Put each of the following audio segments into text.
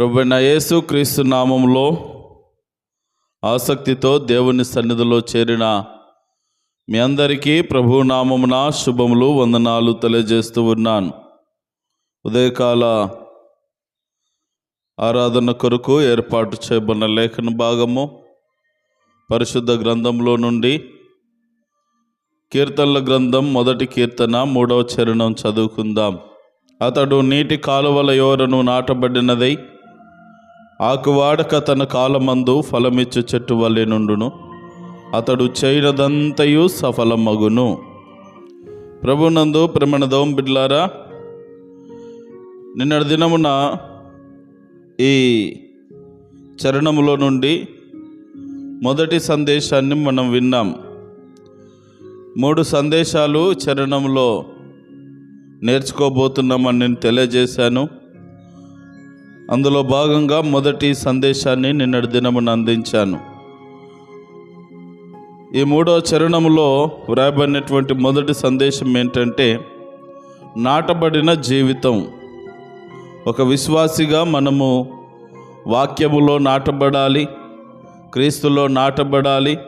ప్రభువైన యేసు క్రీస్తు నామంలో ఆసక్తితో దేవుని సన్నిధిలో చేరిన మీ అందరికీ ప్రభు నామమున శుభములు వందనాలు తెలియజేస్తూ ఉన్నాను. ఉదయకాల ఆరాధన కొరకు ఏర్పాటు చేయబడిన లేఖన భాగము పరిశుద్ధ గ్రంథంలో నుండి కీర్తనల గ్రంథం మొదటి కీర్తన మూడవ చరణం చదువుకుందాం. అతడు నీటి కాలువల యోరను నాటబడినదై ఆకువాడక తన కాలమందు ఫలమిచ్చు చెట్టు వల్లే నుండును. అతడు చేయనదంతయు సఫలమగును. ప్రభునందు ప్రమణదోం బిడ్లారా నిన్నటి దినమున ఈ చరణములో నుండి మొదటి సందేశాన్ని మనం విన్నాం. మూడు సందేశాలు చరణంలో నేర్చుకోబోతున్నామని నేను తెలియజేశాను. అందులో భాగంగా మొదటి సందేశాన్ని నిన్నటి దినమున అందించాను. ఈ మూడో చరణంలో వ్రాయబడినటువంటి మొదటి సందేశం ఏంటంటే నాటబడిన జీవితం. ఒక విశ్వాసిగా మనము వాక్యములో నాటబడాలి క్రీస్తులో నాటబడాలి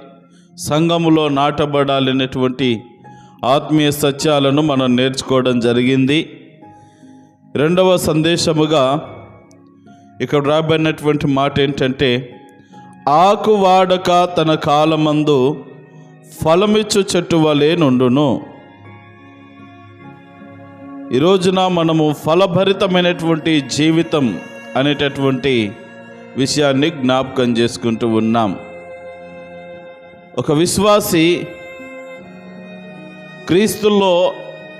సంఘములో నాటబడాలి అనేటువంటి ఆత్మీయ సత్యాలను మనం నేర్చుకోవడం జరిగింది. రెండవ సందేశముగా ఇక్కడ రాబడినటువంటి మాట ఏంటంటే ఆకు వాడక తన కాలమందు ఫలమిచ్చు చెట్టు వలె నుండును. ఈ రోజున మనము ఫలభరితమైనటువంటి జీవితం అనేటటువంటి విషయాన్ని జ్ఞాపకం చేసుకుంటూ ఉన్నాం. ఒక విశ్వాసి క్రీస్తుల్లో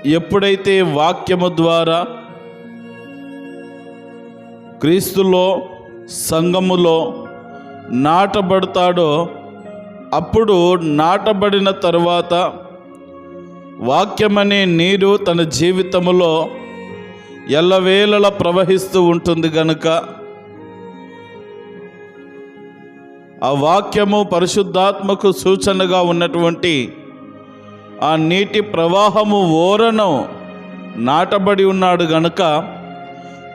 ఎప్పుడైతే వాక్యము ద్వారా క్రీస్తులో సంఘములో నాటబడతాడో అప్పుడు నాటబడిన తరువాత వాక్యమనే నీరు తన జీవితములో ఎల్లవేళలా ప్రవహిస్తూ ఉంటుంది గనుక ఆ వాక్యము పరిశుద్ధాత్మకు సూచనగా ఉన్నటువంటి ఆ నీటి ప్రవాహము ఓరను నాటబడి ఉన్నాడు గనుక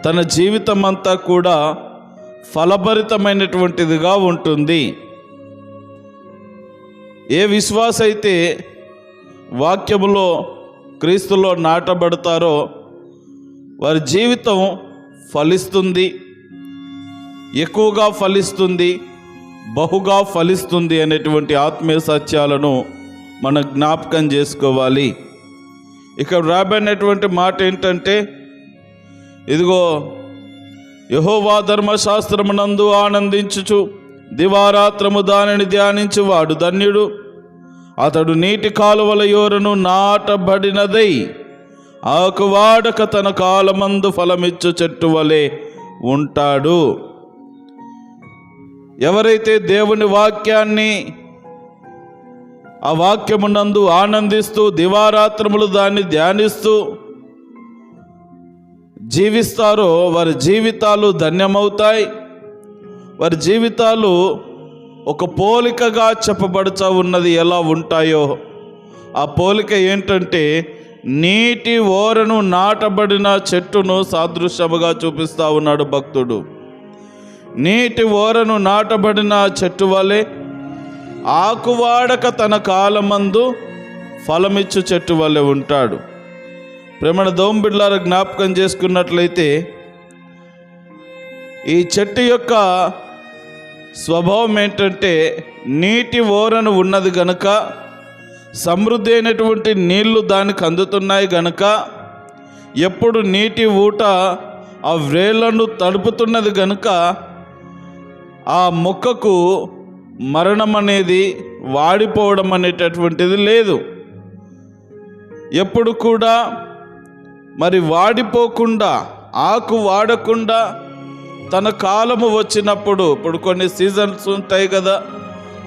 తన జీవితం అంతా కూడా ఫలభరితమైనటువంటిదిగా ఉంటుంది. ఏ విశ్వాస అయితే వాక్యములో క్రీస్తులో నాటబడతారో వారి జీవితం ఫలిస్తుంది. ఎక్కువగా ఫలిస్తుంది బహుగా ఫలిస్తుంది అనేటువంటి ఆత్మీయ సత్యాలను మనం జ్ఞాపకం చేసుకోవాలి. ఇక్కడ రాబడినటువంటి మాట ఏంటంటే ఇదిగో యహోవా ధర్మశాస్త్రమునందు ఆనందించుచు దివారాత్రము దానిని ధ్యానించు వాడు ధన్యుడు. అతడు నీటి కాలువల యోరను నాటబడినదై ఆకువాడక తన కాలమందు ఫలమిచ్చు చెట్టు వలె ఉంటాడు. ఎవరైతే దేవుని వాక్యాన్ని ఆ వాక్యమునందు ఆనందిస్తూ దివారాత్రములు దాన్ని ధ్యానిస్తూ జీవిస్తారో వారి జీవితాలు ధన్యమవుతాయి. వారి జీవితాలు ఒక పోలికగా చెప్పబడుచా ఉన్నది ఎలా ఉంటాయో. ఆ పోలిక ఏంటంటే నీటి ఓరను నాటబడిన చెట్టును సాదృశ్యముగా చూపిస్తా ఉన్నాడు భక్తుడు. నీటి ఓరను నాటబడిన చెట్టు వలె ఆకువాడక తన కాలమందు ఫలమిచ్చు చెట్టు వలె ఉంటాడు. ప్రేమణ దోంబిడ్లార జ్ఞాపకం చేసుకున్నట్లయితే ఈ చెట్టు యొక్క స్వభావం ఏంటంటే నీటి ఓరను ఉన్నది గనుక సమృద్ధి అయినటువంటి నీళ్ళు దానికి అందుతున్నాయి గనుక ఎప్పుడు నీటి ఊట ఆ వ్రేళ్ళను తడుపుతున్నది గనుక ఆ మొక్కకు మరణం అనేది వాడిపోవడం అనేటటువంటిది లేదు. ఎప్పుడు కూడా మరి వాడిపోకుండా ఆకు వాడకుండా తన కాలము వచ్చినప్పుడు ఇప్పుడు కొన్ని సీజన్స్ ఉంటాయి కదా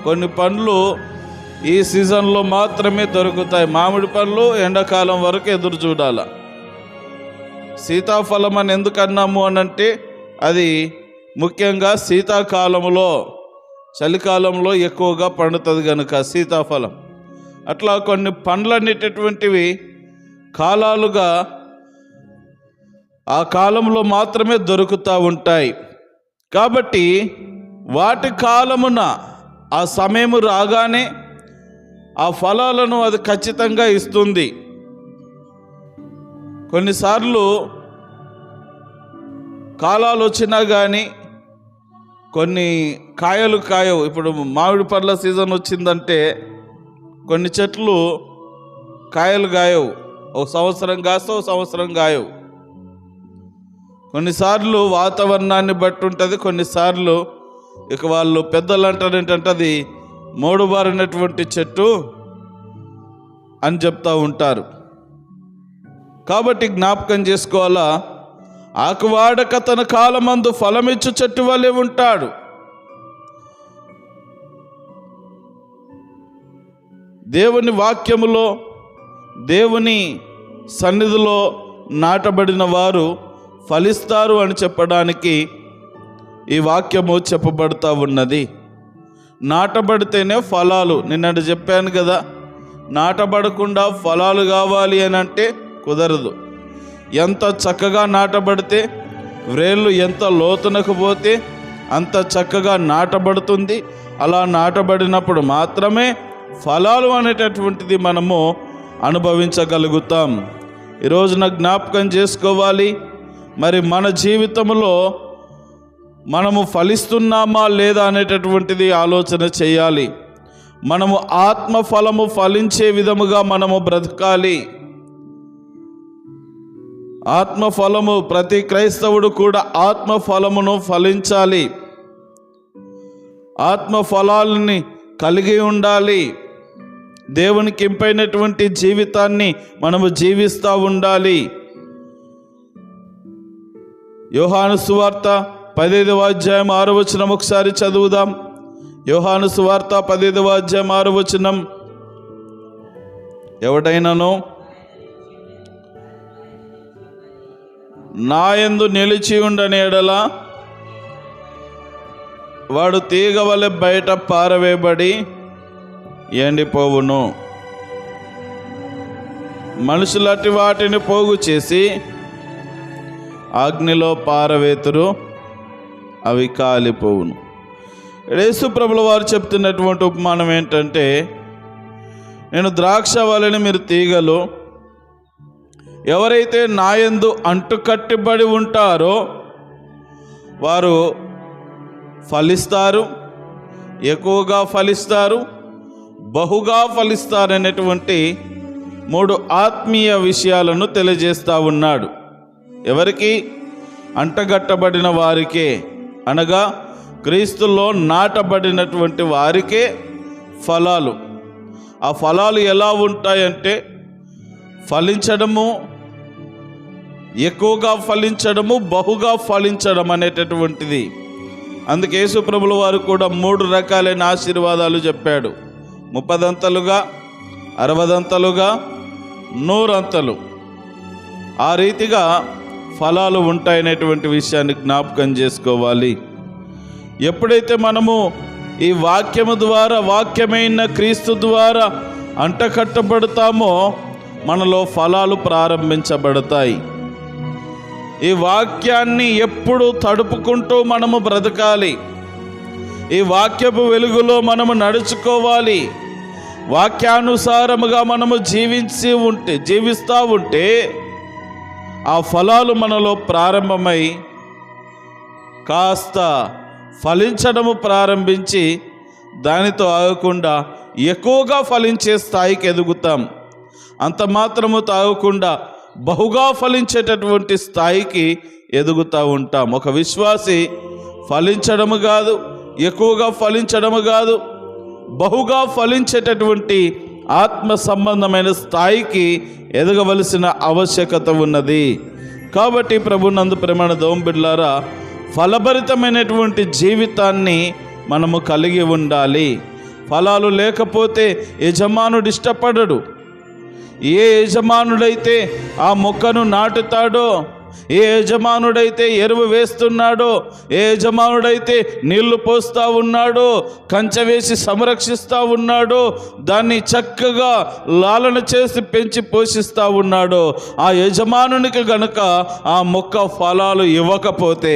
కొన్ని పండ్లు ఈ సీజన్లో మాత్రమే దొరుకుతాయి. మామిడి పండ్లు ఎండాకాలం వరకు ఎదురు చూడాల. సీతాఫలం అని ఎందుకు అన్నాము అని అంటే అది ముఖ్యంగా శీతాకాలంలో చలికాలంలో ఎక్కువగా పండుతుంది కనుక సీతాఫలం. అట్లా కొన్ని పండ్లు అనేటటువంటివి కాలాలుగా ఆ కాలంలో మాత్రమే దొరుకుతూ ఉంటాయి. కాబట్టి వాటి కాలమున ఆ సమయము రాగానే ఆ ఫలాలను అది ఖచ్చితంగా ఇస్తుంది. కొన్నిసార్లు కాలాలు వచ్చినా కానీ కొన్ని కాయలు కాయవు. ఇప్పుడు మామిడి పండ్ల సీజన్ వచ్చిందంటే కొన్ని చెట్లు కాయలు కాయవు ఒక సంవత్సరం కాస్త ఒక సంవత్సరం కాయవు కొన్నిసార్లు వాతావరణాన్ని బట్టి ఉంటుంది కొన్నిసార్లు ఇక వాళ్ళు పెద్దలు అంటారు ఏంటంటే అది మూడు బారినటువంటి చెట్టు అని చెప్తూ ఉంటారు. కాబట్టి జ్ఞాపకం చేసుకోవాలా? ఆకువాడక తన కాలమందు ఫలమిచ్చు చెట్టు వలె ఉంటాడు. దేవుని వాక్యములో దేవుని సన్నిధిలో నాటబడిన వారు ఫలిస్తారు అని చెప్పడానికి ఈ వాక్యము చెప్పబడుతూ ఉన్నది. నాటబడితేనే ఫలాలు. నిన్నటి చెప్పాను కదా నాటబడకుండా ఫలాలు కావాలి అని అంటే కుదరదు. ఎంత చక్కగా నాటబడితే వ్రేళ్ళు ఎంత లోతునకు పోతే అంత చక్కగా నాటబడుతుంది. అలా నాటబడినప్పుడు మాత్రమే ఫలాలు అనేటటువంటిది మనము అనుభవించగలుగుతాం. ఈరోజున జ్ఞాపకం చేసుకోవాలి. మరి మన జీవితంలో మనము ఫలిస్తున్నామా లేదా అనేటటువంటిది ఆలోచన చేయాలి. మనము ఆత్మ ఫలము ఫలించే విధముగా మనము బ్రతకాలి. ఆత్మ ఫలము ప్రతి క్రైస్తవుడు కూడా ఆత్మ ఫలమును ఫలించాలి. ఆత్మ ఫలాలని కలిగి ఉండాలి. దేవునికి ఇంపైనటువంటి జీవితాన్ని మనము జీవిస్తూ ఉండాలి. యోహాను సువార్త పదైదవ అధ్యాయం ఆరు వచనం ఒకసారి చదువుదాం. యోహాను సువార్త పదైదవ అధ్యాయం ఆరు వచనం. ఎవడైనాను నాయందు నిలిచి ఉండని ఎడల వాడు తీగ వలె బయట పారవేయబడి ఎండిపోవును. మనుషులటి వాటిని పోగు చేసి అగ్నిలో పారవేతురు అవి కాలిపోవును. యేసు ప్రభుల వారు చెప్తున్నటువంటి ఉపమానం ఏంటంటే నేను ద్రాక్ష వలని మీరు తీగలు ఎవరైతే నాయందు అంటుకట్టిబడి ఉంటారో వారు ఫలిస్తారు ఎక్కువగా ఫలిస్తారు బహుగా ఫలిస్తారు అనేటువంటి మూడు ఆత్మీయ విషయాలను తెలియజేస్తూ ఉన్నాడు. ఎవరికి? అంటగట్టబడిన వారికే. అనగా క్రీస్తులో నాటబడినటువంటి వారికే ఫలాలు. ఆ ఫలాలు ఎలా ఉంటాయంటే ఫలించడము ఎక్కువగా ఫలించడము బహుగా ఫలించడం అనేటటువంటిది. అందుకే యేసుప్రభుల వారు కూడా మూడు రకాలైన ఆశీర్వాదాలు చెప్పాడు. ముప్పదంతలుగా అరవదంతలుగా నూరంతలు. ఆ రీతిగా ఫలాలు ఉంటాయనేటువంటి విషయాన్ని జ్ఞాపకం చేసుకోవాలి. ఎప్పుడైతే మనము ఈ వాక్యము ద్వారా వాక్యమైన క్రీస్తు ద్వారా అంటకట్టబడతామో మనలో ఫలాలు ప్రారంభించబడతాయి. ఈ వాక్యాన్ని ఎప్పుడు తడుపుకుంటూ మనము బ్రతకాలి. ఈ వాక్యపు వెలుగులో మనము నడుచుకోవాలి. వాక్యానుసారముగా మనము జీవించి ఉంటే జీవిస్తూ ఉంటే ఆ ఫలాలు మనలో ప్రారంభమై కాస్త ఫలించడము ప్రారంభించి దానితో ఆగకుండా ఎక్కువగా ఫలించే స్థాయికి ఎదుగుతాం. అంత మాత్రము తాగకుండా బహుగా ఫలించేటటువంటి స్థాయికి ఎదుగుతూ ఉంటాం. ఒక విశ్వాసి ఫలించడము కాదు ఎక్కువగా ఫలించడము కాదు బహుగా ఫలించేటటువంటి ఆత్మ సంబంధమైన స్థాయికి ఎదగవలసిన ఆవశ్యకత ఉన్నది. కాబట్టి ప్రభు నందు ప్రమాణ దోంబిడ్లారా ఫలభరితమైనటువంటి జీవితాన్ని మనము కలిగి ఉండాలి. ఫలాలు లేకపోతే యజమానుడు ఇష్టపడడు. ఏ యజమానుడైతే ఆ మొక్కను నాటుతాడో ఏ యజమానుడైతే ఎరువు వేస్తున్నాడో ఏ యజమానుడైతే నీళ్ళు పోస్తూ ఉన్నాడో కంచె వేసి సంరక్షిస్తూ ఉన్నాడో దాన్ని చక్కగా లాలన చేసి పెంచి పోషిస్తూ ఉన్నాడో ఆ యజమానునికి గనుక ఆ మొక్క ఫలాలు ఇవ్వకపోతే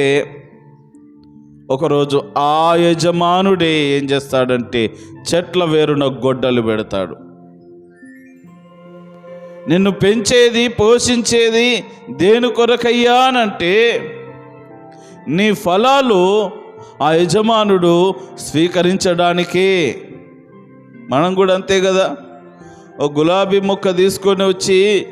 ఒకరోజు ఆ యజమానుడే ఏం చేస్తాడంటే చెట్ల వేరున గొడ్డలు పెడతాడు. నిన్ను పెంచేది పోషించేది దేని కొరకయ్యా అనంటే నీ ఫలాలు ఆ యజమానుడు స్వీకరించడానికే. మనం కూడా అంతే కదా? ఒక గులాబీ మొక్క తీసుకొని వచ్చి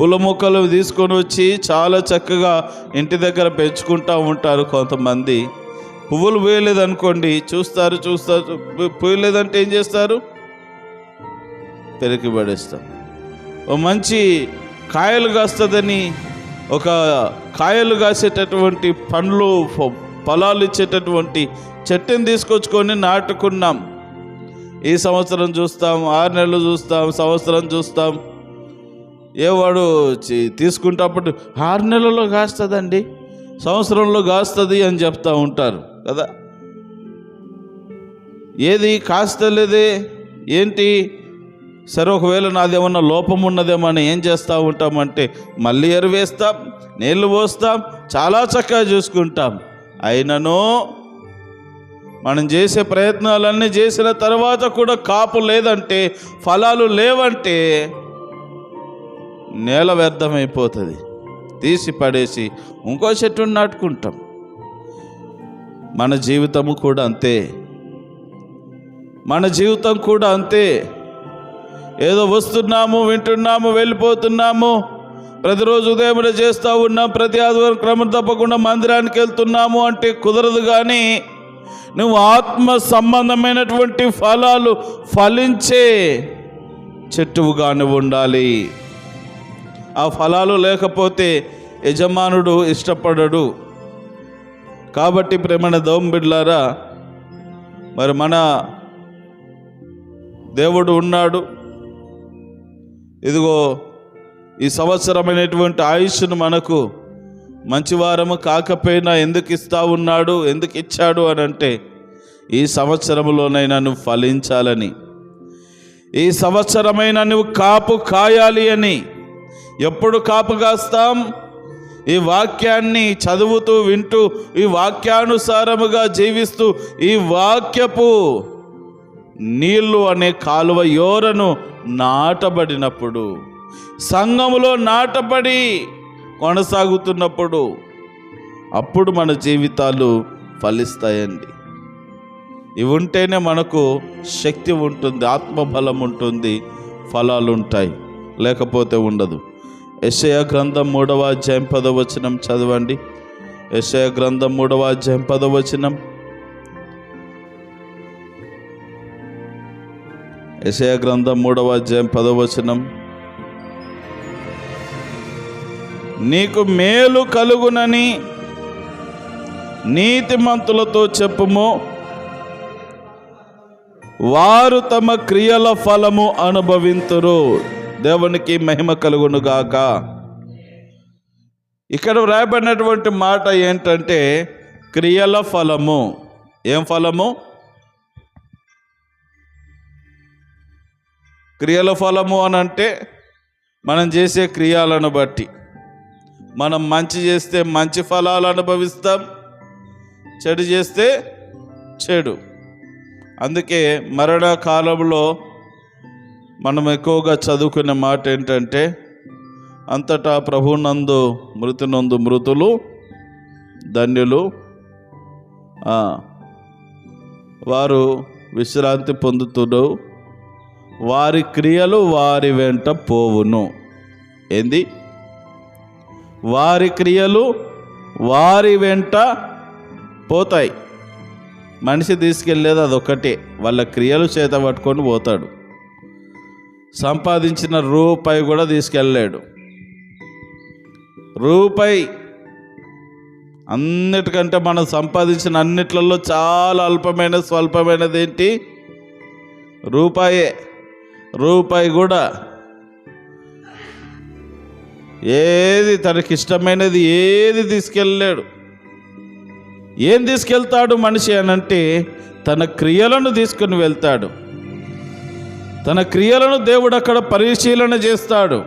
పుల మొక్కలు తీసుకొని వచ్చి చాలా చక్కగా ఇంటి దగ్గర పెంచుకుంటూ ఉంటారు కొంతమంది. పువ్వులు పోయలేదనుకోండి చూస్తారు చూస్తారు పోయలేదంటే ఏం చేస్తారు? పెరికి పడేస్తారు. మంచి కాయలు కాస్తుందని ఒక కాయలు కాసేటటువంటి పండ్లు ఫలాలు ఇచ్చేటటువంటి చెట్టుని తీసుకొచ్చుకొని నాటుకున్నాం. ఈ సంవత్సరం చూస్తాం ఆరు నెలలు చూస్తాం సంవత్సరం చూస్తాం. ఏ వాడు తీసుకుంటప్పుడు ఆరు నెలల్లో కాస్తుందండి సంవత్సరంలో కాస్తుంది అని చెప్తా ఉంటారు కదా? ఏది కాస్తలేదే ఏంటి? సరే ఒకవేళ నాదేమన్నా లోపం ఉన్నదేమో అని ఏం చేస్తూ ఉంటామంటే మళ్ళీ ఎరువేస్తాం నీళ్ళు పోస్తాం చాలా చక్కగా చూసుకుంటాం. అయినను మనం చేసే ప్రయత్నాలన్నీ చేసిన తర్వాత కూడా కాపు లేదంటే ఫలాలు లేవంటే నేల వ్యర్థమైపోతుంది. తీసి పడేసి ఇంకో చెట్టుని నాటుకుంటాం. మన జీవితము కూడా అంతే. మన జీవితం కూడా అంతే. ఏదో వస్తున్నాము వింటున్నాము వెళ్ళిపోతున్నాము. ప్రతిరోజు ఉదయం చేస్తూ ఉన్నాం ప్రతి ఆదివారం క్రమం తప్పకుండా మందిరానికి వెళ్తున్నాము అంటే కుదరదు కానీ నువ్వు ఆత్మ సంబంధమైనటువంటి ఫలాలు ఫలించే చెట్టువుగా ఉండాలి. ఆ ఫలాలు లేకపోతే యజమానుడు ఇష్టపడడు. కాబట్టి ప్రేమణ దోంబిడ్లారా మరి మన దేవుడు ఉన్నాడు. ఇదిగో ఈ సంవత్సరమైనటువంటి ఆయుష్ను మనకు మంచివారము కాకపోయినా ఎందుకు ఇస్తా ఉన్నాడు ఎందుకు ఇచ్చాడు అని అంటే ఈ సంవత్సరంలోనైనా నువ్వు ఫలించాలని. ఈ సంవత్సరమైనా నువ్వు కాపు కాయాలి అని ఎప్పుడు కాపు కాస్తాం? ఈ వాక్యాన్ని చదువుతూ వింటూ ఈ వాక్యానుసారముగా జీవిస్తూ ఈ వాక్యపు నీళ్ళు అనే కాలువ యోరను నాటబడినప్పుడు సంఘములో నాటబడి కొనసాగుతున్నప్పుడు అప్పుడు మన జీవితాలు ఫలిస్తాయండి. ఇవి ఉంటేనే మనకు శక్తి ఉంటుంది ఆత్మబలం ఉంటుంది ఫలాలు ఉంటాయి లేకపోతే ఉండదు. యశయ గ్రంథం మూడవ అధ్యాయం పదవచనం చదవండి. యశయ గ్రంథం మూడవ అధ్యాయం పదవచనం యశయ గ్రంథం మూడవ అధ్యాయం పదవచనం నీకు మేలు కలుగునని నీతిమంతులతో చెప్పుము. వారు తమ క్రియల ఫలము అనుభవింతురు. దేవునికి మహిమ కలుగును గాక. ఇక్కడ వ్రాయబడినటువంటి మాట ఏంటంటే క్రియల ఫలము. ఏం ఫలము? క్రియల ఫలము అని అంటే మనం చేసే క్రియాలను బట్టి. మనం మంచి చేస్తే మంచి ఫలాలు అనుభవిస్తాం చెడు చేస్తే చెడు. అందుకే మరణ కాలంలో మనం ఎక్కువగా చదువుకునే మాట ఏంటంటే అంతటా ప్రభునందు మృతినందు మృతులు ధన్యులు. వారు విశ్రాంతి పొందుతుడు వారి క్రియలు వారి వెంట పోవును. ఏంది? వారి క్రియలు వారి వెంట పోతాయి. మనిషి తీసుకెళ్ళేది అదొక్కటే. వాళ్ళ క్రియలు చేత పట్టుకొని పోతాడు. సంపాదించిన రూపాయి కూడా తీసుకెళ్ళలేడు. రూపాయి అన్నిటికంటే మనం సంపాదించిన అన్నిట్లలో చాలా అల్పమైన స్వల్పమైనది ఏంటి? రూపాయే. రూపాయి కూడా. ఏది తనకి ఇష్టమైనది ఏది తీసుకెళ్ళలేడు. ఏం తీసుకెళ్తాడు మనిషి అనంటే తన క్రియలను తీసుకుని వెళ్తాడు. తన క్రియలను దేవుడు అక్కడ పరిశీలన చేస్తాడు.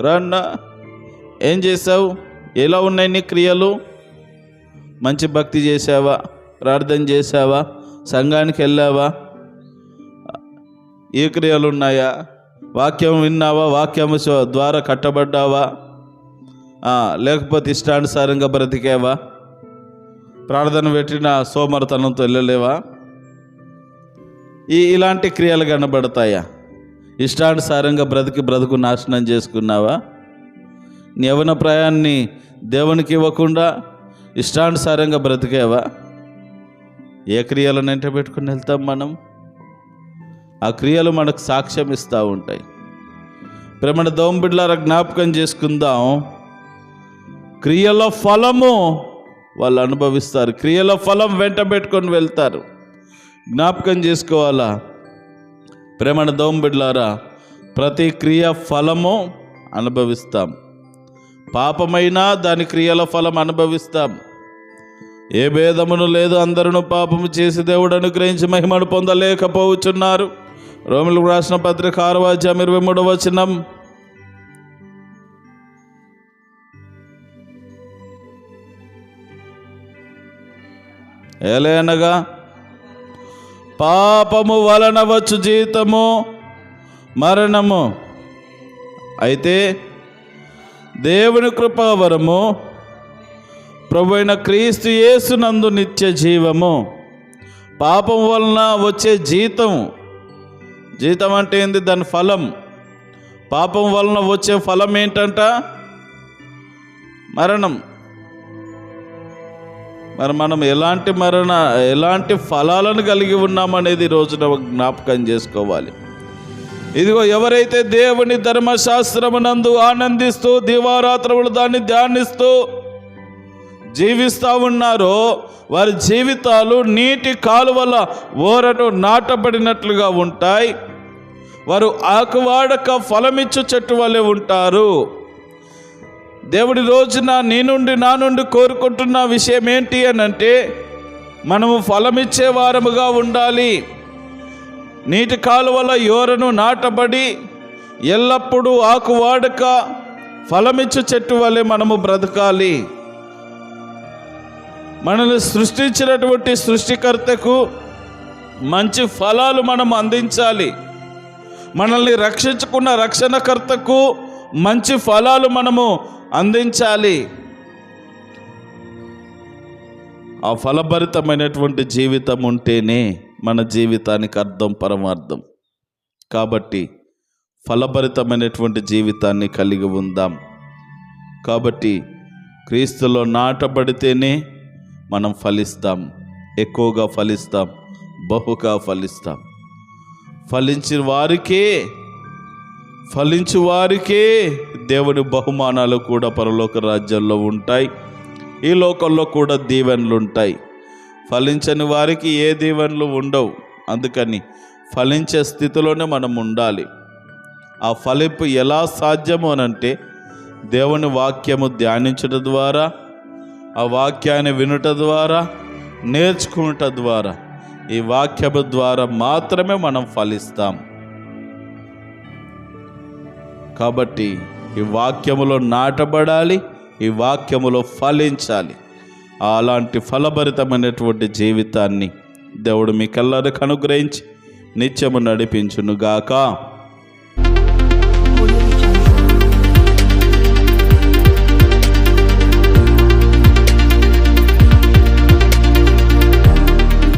రన్నా ఏం చేసావు ఎలా ఉన్నాయి నీ క్రియలు? మంచి భక్తి చేసావా ప్రార్థన చేసావా సంఘానికి వెళ్ళావా? ఏ క్రియలు ఉన్నాయా వాక్యం విన్నావా? వాక్యం ద్వారా కట్టబడ్డావా? లేకపోతే ఇష్టానుసారంగా బ్రతికేవా? ప్రార్థన పెట్టిన సోమరతనంతో వెళ్ళలేవా? ఈ ఇలాంటి క్రియలు కనబడతాయా? ఇష్టానుసారంగా బ్రతికి బ్రతుకు నాశనం చేసుకున్నావా? నీ యవన ప్రాయాన్ని దేవునికి ఇవ్వకుండా ఇష్టానుసారంగా బ్రతికేవా? ఏ క్రియలను ఎంట పెట్టుకుని వెళ్తాం మనం? ఆ క్రియలు మనకు సాక్ష్యం ఇస్తూ ఉంటాయి. ప్రేమణ దోంబిడ్లార జ్ఞాపకం చేసుకుందాం. క్రియల ఫలము వాళ్ళు అనుభవిస్తారు. క్రియల ఫలం వెంట పెట్టుకొని వెళ్తారు. జ్ఞాపకం చేసుకోవాలా? ప్రేమణ దోంబిడ్లారా ప్రతి క్రియ ఫలము అనుభవిస్తాం. పాపమైనా దాని క్రియల ఫలం అనుభవిస్తాం. ఏ భేదమును లేదు అందరూ పాపము చేసి దేవుడు అనుగ్రహించి మహిమను పొందలేకపోవచ్చున్నారు రోమిలకు రాసిన పత్రిక ఆరవ అధ్యాయం ఇరవై మూడవ వచనం. ఏలైనగా పాపము వలన వచ్చు జీతము మరణము. అయితే దేవుని కృపావరము ప్రభు అయిన క్రీస్తు యేసునందు నిత్య జీవము. పాపం వలన వచ్చే జీతం జీతం అంటే ఏంది? దాని ఫలం. పాపం వలన వచ్చే ఫలం ఏంటంట? మరణం. మరి మనం ఎలాంటి మరణ ఎలాంటి ఫలాలను కలిగి ఉన్నామనేది రోజున జ్ఞాపకం చేసుకోవాలి. ఇదిగో ఎవరైతే దేవుని ధర్మశాస్త్రమునందు ఆనందిస్తూ దివారాత్రములు దాన్ని ధ్యానిస్తూ జీవిస్తూ ఉన్నారో వారి జీవితాలు నీటి కాలువల ఓరను నాటబడినట్లుగా ఉంటాయి. వారు ఆకువాడక ఫలమిచ్చు చెట్టు వలె ఉంటారు. దేవుడి రోజున నీ నుండి నా నుండి కోరుకుంటున్న విషయం ఏంటి అని అంటే మనము ఫలమిచ్చే వారముగా ఉండాలి. నీటి కాలువల యోరను నాటబడి ఎల్లప్పుడూ ఆకువాడక ఫలమిచ్చు చెట్టు వలె మనము బ్రతకాలి. మనల్ని సృష్టించినటువంటి సృష్టికర్తకు మంచి ఫలాలు మనం అందించాలి. మనల్ని రక్షించుకున్న రక్షణకర్తకు మంచి ఫలాలు మనము అందించాలి. ఆ ఫలభరితమైనటువంటి జీవితం ఉంటేనే మన జీవితానికి అర్థం పరమార్థం. కాబట్టి ఫలభరితమైనటువంటి జీవితాన్ని కలిగి ఉందాం. కాబట్టి క్రీస్తులో నాటబడితేనే మనం ఫలిస్తాం ఎక్కువగా ఫలిస్తాం బహుగా ఫలిస్తాం. ఫలించిన వారికే ఫలించు వారికే దేవుని బహుమానాలు కూడా పరలోక రాజ్యాల్లో ఉంటాయి ఈ లోకంలో కూడా దీవెనలు ఉంటాయి. ఫలించని వారికి ఏ దీవెనలు ఉండవు. అందుకని ఫలించే స్థితిలోనే మనం ఉండాలి. ఆ ఫలింపు ఎలా సాధ్యము అనంటే దేవుని వాక్యము ధ్యానించడం ద్వారా ఆ వాక్యాన్ని వినుట ద్వారా నేర్చుకునుట ద్వారా ఈ వాక్యము ద్వారా మాత్రమే మనం ఫలిస్తాం. కాబట్టి ఈ వాక్యములో నాటబడాలి ఈ వాక్యములో ఫలించాలి. అలాంటి ఫలభరితమైనటువంటి జీవితాన్ని దేవుడు మీకెల్లరికి అనుగ్రహించి నిత్యము నడిపించునుగాక.